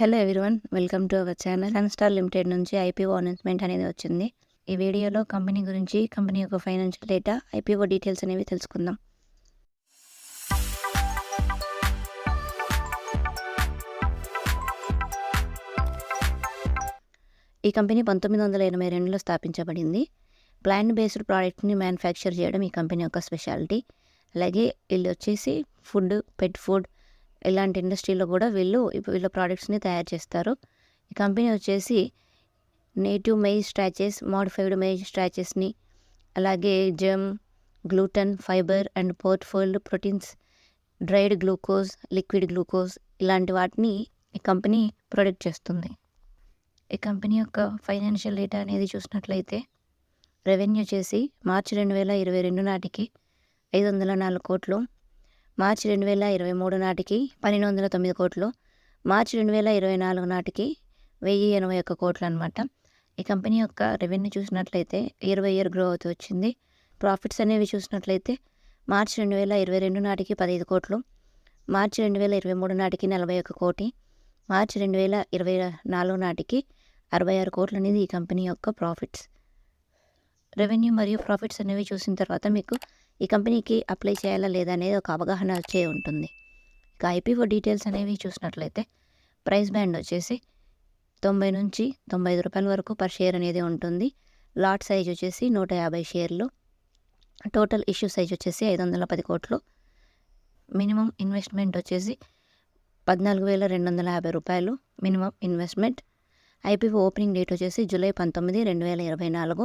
Hello everyone welcome to our channel. Sunstar limited నుంచి IPO announcement అనేది వచ్చింది. ఈ వీడియోలో కంపెనీ గురించి కంపెనీ యొక్క ఫైనాన్షియల్ డేటా ఐపీఓ డీటెయిల్స్ అనేవి తెలుసుకుందాం. ఈ కంపెనీ పంతొమ్మిది వందల ఎనభై రెండులో స్థాపించబడింది. ప్లాంట్ బేస్డ్ ప్రోడక్ట్ని మ్యానుఫ్యాక్చర్ చేయడం ఈ కంపెనీ యొక్క స్పెషాలిటీ అలాగే వీళ్ళు వచ్చేసి ఫుడ్ పెట్ ఫుడ్ ఇలాంటి ఇండస్ట్రీలో కూడా వీళ్ళు ఇప్పుడు వీళ్ళ ప్రోడక్ట్స్ని తయారు చేస్తారు. ఈ కంపెనీ వచ్చేసి native maize starches modified maize స్ట్రాచెస్ని అలాగే germ gluten fibre and పోర్ట్ఫోల్డ్ proteins dried glucose liquid glucose ఇలాంటి వాటిని ఈ కంపెనీ ప్రొడక్ట్ చేస్తుంది. ఈ కంపెనీ యొక్క ఫైనాన్షియల్ డేటా అనేది చూసినట్లయితే రెవెన్యూ చేసి మార్చి రెండు వేల ఇరవై రెండు నాటికి ఐదు వందల నాలుగు కోట్లు మార్చి రెండు వేల ఇరవై మూడు నాటికి పన్నెండు వందల తొమ్మిది కోట్లు మార్చి రెండు వేల ఇరవై నాలుగు నాటికి వెయ్యి ఎనభై ఒక్క కోట్లు అనమాట ఈ కంపెనీ యొక్క రెవెన్యూ చూసినట్లయితే ఇయర్ బై ఇయర్ గ్రో అవుతూ వచ్చింది. ప్రాఫిట్స్ అనేవి చూసినట్లయితే మార్చి రెండు వేల ఇరవై రెండు నాటికి పదహైదు కోట్లు మార్చి రెండు వేల ఇరవై మూడు నాటికి నలభై ఒక్క కోటి మార్చి రెండు వేల ఇరవై నాలుగు నాటికి అరవై ఆరు కోట్లు అనేది ఈ కంపెనీ యొక్క ప్రాఫిట్స్. రెవెన్యూ మరియు ప్రాఫిట్స్ అనేవి చూసిన తర్వాత మీకు ఈ కంపెనీకి అప్లై చేయాలా లేదా అనేది ఒక అవగాహన వచ్చే ఉంటుంది. ఇక ఐపీఓ డీటెయిల్స్ అనేవి చూసినట్లయితే ప్రైస్ బ్యాండ్ వచ్చేసి తొంభై నుంచి తొంభై ఐదు రూపాయల వరకు పర్ షేర్ అనేది ఉంటుంది. లాట్ సైజ్ వచ్చేసి నూట యాభై షేర్లు. టోటల్ ఇష్యూ సైజ్ వచ్చేసి ఐదు వందల పది కోట్లు. మినిమం ఇన్వెస్ట్మెంట్ వచ్చేసి పద్నాలుగు వేల రెండు వందల యాభై రూపాయలు minimum investment. IPO opening date వచ్చేసి జూలై పంతొమ్మిది రెండు వేల ఇరవై నాలుగు.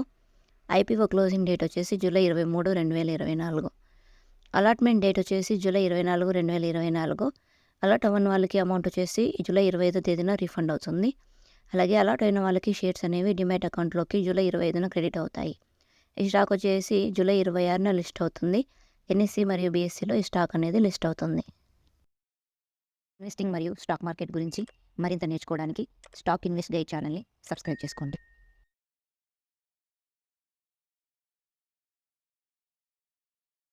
ఐపీఓ క్లోజింగ్ డేట్ వచ్చేసి జూలై ఇరవై మూడు రెండు వేల ఇరవై నాలుగు అలాట్మెంట్ డేట్ వచ్చేసి జూలై ఇరవై నాలుగు రెండు వేల ఇరవై నాలుగు అలాట్ అవ్వని వాళ్ళకి అమౌంట్ వచ్చేసి జూలై ఇరవై ఐదో తేదీన రీఫండ్ అవుతుంది. అలాగే అలాట్ అయిన వాళ్ళకి షేర్స్ అనేవి డిమాట్ అకౌంట్లోకి జూలై ఇరవై ఐదున క్రెడిట్ అవుతాయి. ఈ స్టాక్ వచ్చేసి జూలై ఇరవై ఆరున లిస్ట్ అవుతుంది. ఎన్ఎస్సి మరియు బీఎస్సీలో ఈ స్టాక్ అనేది లిస్ట్ అవుతుంది. ఇన్వెస్టింగ్ మరియు స్టాక్ మార్కెట్ గురించి మరింత నేర్చుకోవడానికి స్టాక్ ఇన్వెస్ట్ గైడ్ ఛానల్ని సబ్స్క్రైబ్ చేసుకోండి.